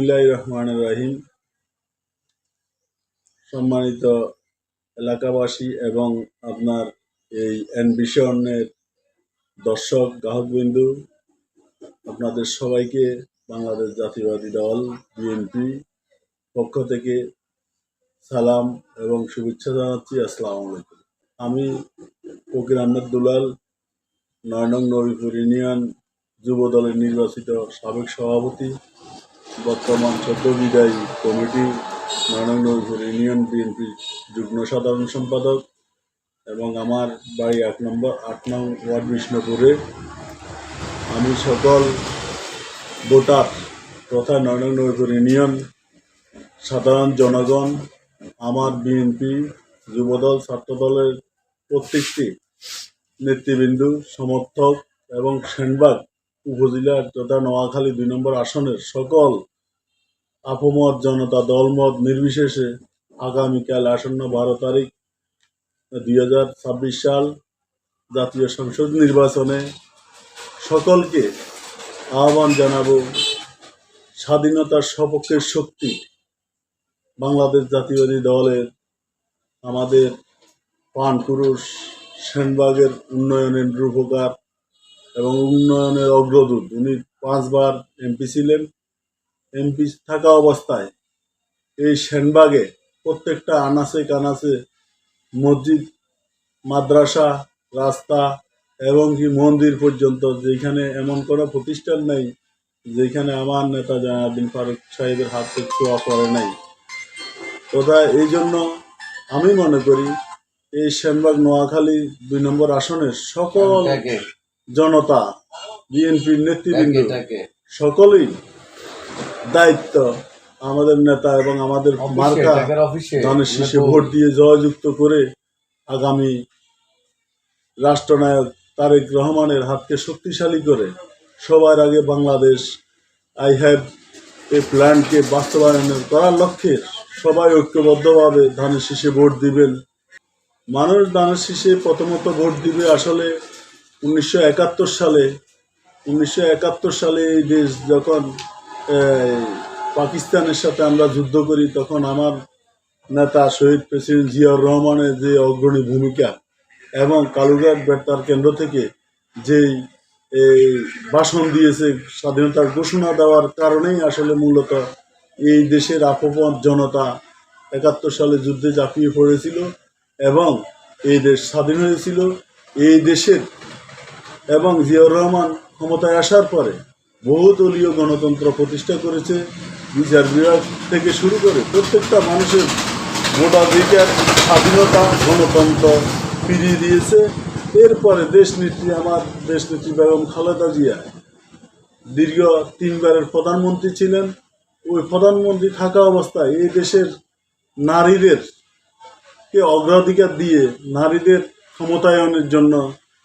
বিসমিল্লাহ রহমান রাহিম। সম্মানিত এলাকাবাসী এবং আপনার এই অ্যানভিশনের দর্শক, গ্রাহকবিন্দু, আপনাদের সবাইকে বাংলাদেশ জাতীয়বাদী দল, বিএনপি পক্ষ থেকে সালাম এবং শুভেচ্ছা জানাচ্ছি। আসসালামু আলাইকুম। আমি ফকির আহমেদ দুলাল নয় নং নবীপুর ইউনিয়ন যুব দলের নির্বাচিত সাবেক সভাপতি। বর্তমান সদ্য বিদায়ী কমিটি নয় নং ইউনিয়ন বিএনপি যুগ্ম সাধারণ সম্পাদক এবং আমার বাড়ি এক নম্বর, আট নং ওয়ার্ড বিষ্ণুপুরে। আমি সকল ভোটার তথা নয় নং ইউনিয়ন, সাধারণ জনগণ, আমার বিএনপি, যুবদল, ছাত্রদলের প্রত্যেকটি নেতৃবৃন্দ, সমর্থক এবং সেনবাগ উপজেলার তথা নোয়াখালী দুই নম্বর আসনের সকল আপমত জনতা দলমত নির্বিশেষে আগামীকাল আসন্ন বারো তারিখ, দুই হাজার ছাব্বিশ সাল জাতীয় সংসদ নির্বাচনে সকলকে আহ্বান জানাব স্বাধীনতার সপক্ষের শক্তি বাংলাদেশ জাতীয়বাদী দলের, আমাদের প্রাণ পুরুষ সেনবাগের উন্নয়নের রূপকার এবং উন্নয়নের অগ্রদূত। উনি পাঁচবার এমপি ছিলেন। এমপি থাকা অবস্থায় এই সেনবাগে প্রত্যেকটা আনাচে কানাচে মসজিদ মাদ্রাসা রাস্তা এবং কি মন্দির পর্যন্ত যেখানে এমন কোনো প্রতিষ্ঠান নেই যেখানে আমার নেতা জানাবিন ফারুক সাহেবের হাত থেকে ছোঁয়া পড়ে নাই। তথা এই জন্য আমি মনে করি এই সেনবাগ নোয়াখালী দুই নম্বর আসনের সকল জনতা বিএনপির নেতৃবৃন্দ সকলেই দায়িত্ব আমাদের নেতা এবং আমাদের মার্কা ধানের শীষে ভোট দিয়ে জয়যুক্ত করে আগামী রাষ্ট্রনায়ক তারেক রহমানের হাতকে শক্তিশালী করে সবার আগে বাংলাদেশ আই হ্যাভ এ প্ল্যানকে বাস্তবায়ন করার লক্ষ্যে সবাই ঐক্যবদ্ধভাবে ধানের শীষে ভোট দিবেন। মানুষ ধানের শীষে প্রথমত ভোট দিবে আসলে উনিশশো একাত্তর সালে। উনিশশো একাত্তর সালে এই দেশ যখন পাকিস্তানের সাথে আমরা যুদ্ধ করি, তখন আমার নেতা শহীদ প্রেসিডেন্ট জিয়াউর রহমানের যে অগ্রণী ভূমিকা এবং কালুঘাট বেতার কেন্দ্র থেকে যেই এই ভাষণ দিয়েছে, স্বাধীনতার ঘোষণা দেওয়ার কারণেই আসলে মূলত এই দেশের আপপন জনতা একাত্তর সালে যুদ্ধে ঝাঁপিয়ে পড়েছিল এবং এই দেশ স্বাধীন হয়েছিল। এই দেশের এবং জিয়াউর রহমান ক্ষমতায় আসার পরে বহুদলীয় গণতন্ত্র প্রতিষ্ঠা করেছে, বিচার বিভাগ থেকে শুরু করে প্রত্যেকটা মানুষের ভোটাধিকার, স্বাধীনতা, গণতন্ত্র ফিরিয়ে দিয়েছে। এরপরে দেশনেত্রী, আমার দেশনেত্রী বেগম খালেদা জিয়া দীর্ঘ তিনবারের প্রধানমন্ত্রী ছিলেন। ওই প্রধানমন্ত্রী থাকা অবস্থায় এই দেশের নারীদের কে অগ্রাধিকার দিয়ে নারীদের ক্ষমতায়নের জন্য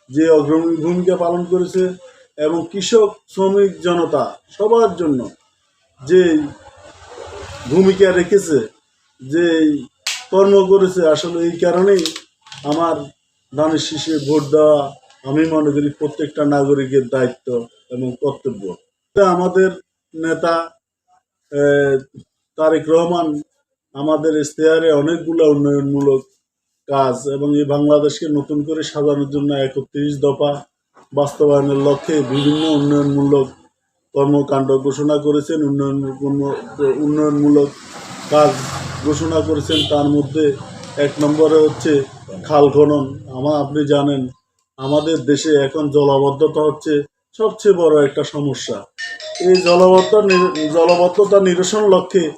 যে অগ্রণী ভূমিকা পালন করেছে এবং কৃষক, শ্রমিক, জনতা সবার জন্য যে ভূমিকা রেখেছে, যে কর্ম করেছে, আসলে এই কারণেই আমার দানের শীষে ভোট দেওয়া আমি মনে করি প্রত্যেকটা নাগরিকের দায়িত্ব এবং কর্তব্য। আমাদের নেতা তারেক রহমান আমাদের ইশতেহারে অনেকগুলো উন্নয়নমূলক কাজ এবং এই বাংলাদেশকে নতুন করে সাজানোর জন্য একত্রিশ দফা বাস্তবায়নের লক্ষ্যে বিভিন্ন উন্নয়নমূলক কর্মকাণ্ড ঘোষণা করেছেন, উন্নয়ন উন্নয়নমূলক কাজ ঘোষণা করেছেন। তার মধ্যে এক নম্বরে হচ্ছে খাল খনন। আমার আপনি জানেন, আমাদের দেশে এখন জলাবদ্ধতা হচ্ছে সবচেয়ে বড় একটা সমস্যা। এই জলবদ্ধতা নির- জলবদ্ধতা নিরসন লক্ষ্যে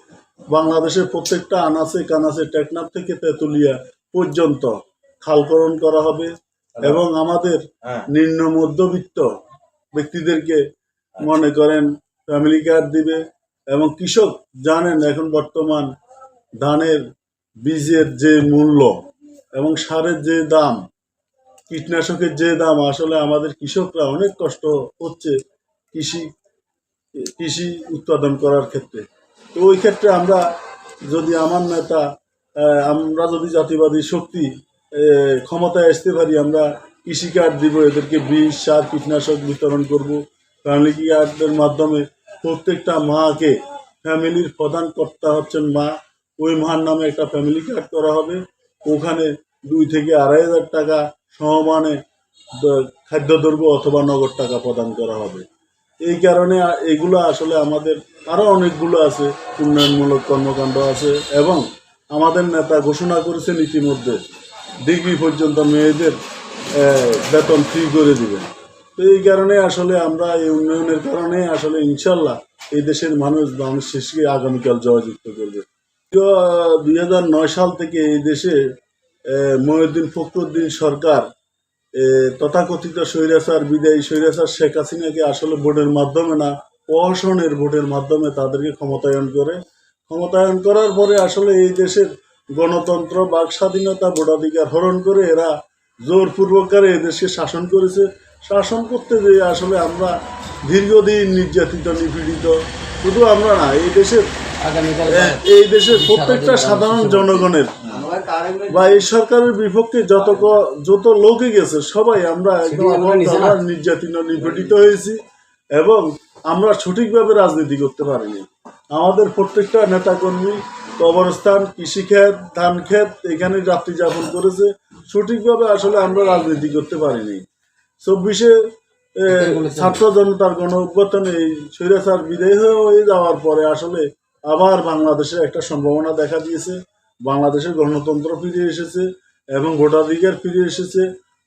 বাংলাদেশের প্রত্যেকটা আনাচে কানাচে টেকনাফ থেকে তেঁতুলিয়া পর্যন্ত খালকরণ করা হবে। এবং আমাদের হ্যাঁ। নিম্ন মধ্যবিত্ত ব্যক্তিদেরকে মনে করেন ফ্যামিলি কার্ড দিবে এবং কৃষক জানেন এখন বর্তমান ধানের বীজের যে মূল্য এবং সারের যে দাম কীটনাশকের যে দাম আসলে আমাদের কৃষকরা অনেক কষ্ট হচ্ছে কৃষি কৃষি উৎপাদন করার ক্ষেত্রে। তো ওই ক্ষেত্রে আমরা যদি আমার নেতা আমরা যদি জাতিবাদী শক্তি ক্ষমতায় আসতে পারি, আমরা কৃষি কার্ড দিব, এদেরকে বীজ সার, কীটনাশক বিতরণ করব। ফ্যামিলি কার্ডের মাধ্যমে প্রত্যেকটা মাকে ফ্যামিলির প্রধান কর্তা হচ্ছেন মা। ওই মার নামে একটা ফ্যামিলি কার্ড করা হবে। ওখানে দুই থেকে আড়াই হাজার টাকা সমানে খাদ্যদ্রব্য অথবা নগদ টাকা প্রদান করা হবে। এই কারণে এগুলো আসলে আমাদের আরও অনেকগুলো আছে, উন্নয়নমূলক কর্মকাণ্ড আছে এবং আমাদের নেতা ঘোষণা করেছেন ইতিমধ্যে ডিগ্রি পর্যন্ত মেয়েদের বেতন ফ্রি করে দিবেন তো এই কারণে আসলে আমরা এই উন্নয়নের কারণে আসলে ইনশাল্লাহ এই দেশের মানুষ মানুষ শেষকে আগামীকাল জয়যুক্ত করবে। দুই হাজার নয় সাল থেকে এই দেশে মহিউদ্দিন ফখরুদ্দিন সরকার তথাকথিত স্বৈরাচার, বিদায়ী স্বৈরাচার শেখ হাসিনাকে আসলে ভোটের মাধ্যমে না প্রহসনের ভোটের মাধ্যমে তাদেরকে ক্ষমতায়ন করে। ক্ষমতায়ন করার পরে আসলে এই দেশের গণতন্ত্র বাক স্বাধীনতা ভোটাধিকার হরণ করে এরা জোরপূর্বকারে এই দেশকে শাসন করেছে। শাসন করতে যেয়ে আসলে আমরা দীর্ঘদিন নির্যাতিত নিপীড়িত শুধু আমরা না এই দেশের এই দেশের প্রত্যেকটা সাধারণ জনগণের বা এই সরকারের বিপক্ষে যত যত লোকে গেছে সবাই আমরা নির্যাতিত নিপীড়িত হয়েছি এবং আমরা সঠিকভাবে রাজনীতি করতে পারিনি। আমাদের প্রত্যেকটা নেতাকর্মী কবরস্থান, কৃষিক্ষেত ধান ক্ষেত এখানে রাত্রি যাপন করেছে। সঠিকভাবে আসলে আমরা রাজনীতি করতে পারিনি। চব্বিশে ছাত্র জনতার গণ অভ্যুত্থানে এই স্বৈরাচার বিদায় হয়ে হয়ে যাওয়ার পরে আসলে আবার বাংলাদেশের একটা সম্ভাবনা দেখা দিয়েছে। বাংলাদেশের গণতন্ত্র ফিরে এসেছে এবং ভোটাধিকার ফিরে এসেছে।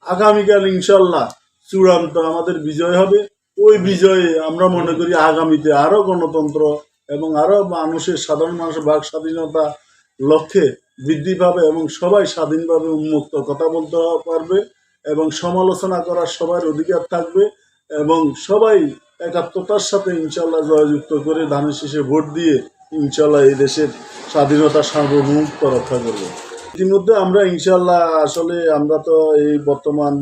আগামীকাল ইনশাল্লাহ চূড়ান্ত আমাদের বিজয় হবে। ওই বিজয়ে আমরা মনে করি আগামীতে আরও গণতন্ত্র এবং আরও মানুষের, সাধারণ মানুষের বাক স্বাধীনতা লক্ষ্যে বৃদ্ধি পাবে এবং সবাই স্বাধীনভাবে উন্মুক্ত কথা বলতে পারবে এবং সমালোচনা করার সবার অধিকার থাকবে এবং সবাই একাত্মতার সাথে ইনশাল্লাহ জয়যুক্ত করে ধানের শীষে ভোট দিয়ে ইনশাল্লাহ এই দেশের স্বাধীনতা সার্বভৌমত্ব রক্ষা করবে। ইতিমধ্যে আমরা ইনশাল্লাহ আসলে আমরা তো এই বর্তমান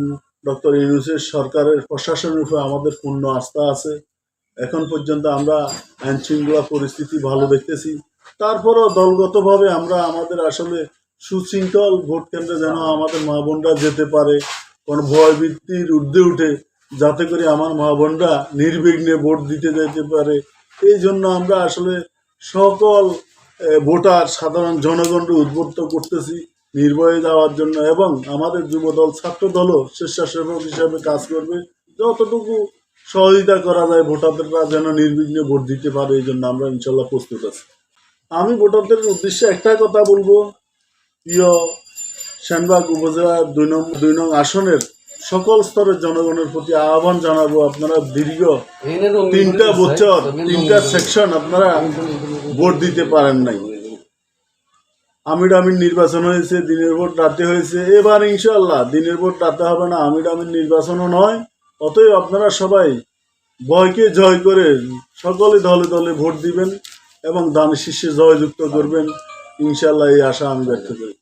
ডক্টর ইউনুসের সরকারের প্রশাসনের উপর আমাদের পূর্ণ আস্থা আছে। এখন পর্যন্ত আমরা আইন শৃঙ্খলা পরিস্থিতি ভালো দেখতেছি। তারপরও দলগতভাবে আমরা আমাদের আসলে সুশৃঙ্খল ভোট কেন্দ্রে যেন আমাদের মা বোনরা যেতে পারে, কোনো ভয়ভীতির ঊর্ধ্বে উঠে যাতে করে আমার মা বোনরা নির্বিঘ্নে ভোট দিতে যেতে পারে। এই জন্য আমরা আসলে সকল ভোটার, সাধারণ জনগণকে উদ্বুদ্ধ করতেছি নির্ভয়ে যাওয়ার জন্য এবং আমাদের যুবদল ছাত্রদলও স্বেচ্ছাসেবক হিসাবে কাজ করবে। যতটুকু সহযোগিতা করা যায় ভোটাররা যেন নির্বিঘ্নে ভোট দিতে পারে, এই জন্য আমরা ইনশাল্লাহ প্রস্তুত আছি। আমি ভোটারদের উদ্দেশ্যে একটাই কথা বলব, প্রিয় সেনবাগ উপজেলা দুই নং দুই নং আসনের সকল স্তরের জনগণের প্রতি আহ্বান জানাব। আপনারা দীর্ঘ তিনটা বছর, তিনটা সেকশন আপনারা ভোট দিতে পারেন নাই। আমির আমির নির্বাচন হয়েছে, দিনের ভোট রাতে হয়েছে। এবার ইনশাল্লাহ দিনের ভোট রাতে হবে না, আমির আমির নির্বাচনও নয়। অতএব আপনারা সবাই ভয়কে জয় করে সকলে দলে দলে ভোট দিবেন এবং দান শীর্ষে জয়যুক্ত করবেন। ইনশাল্লাহ এই আশা আমি ব্যক্ত করি।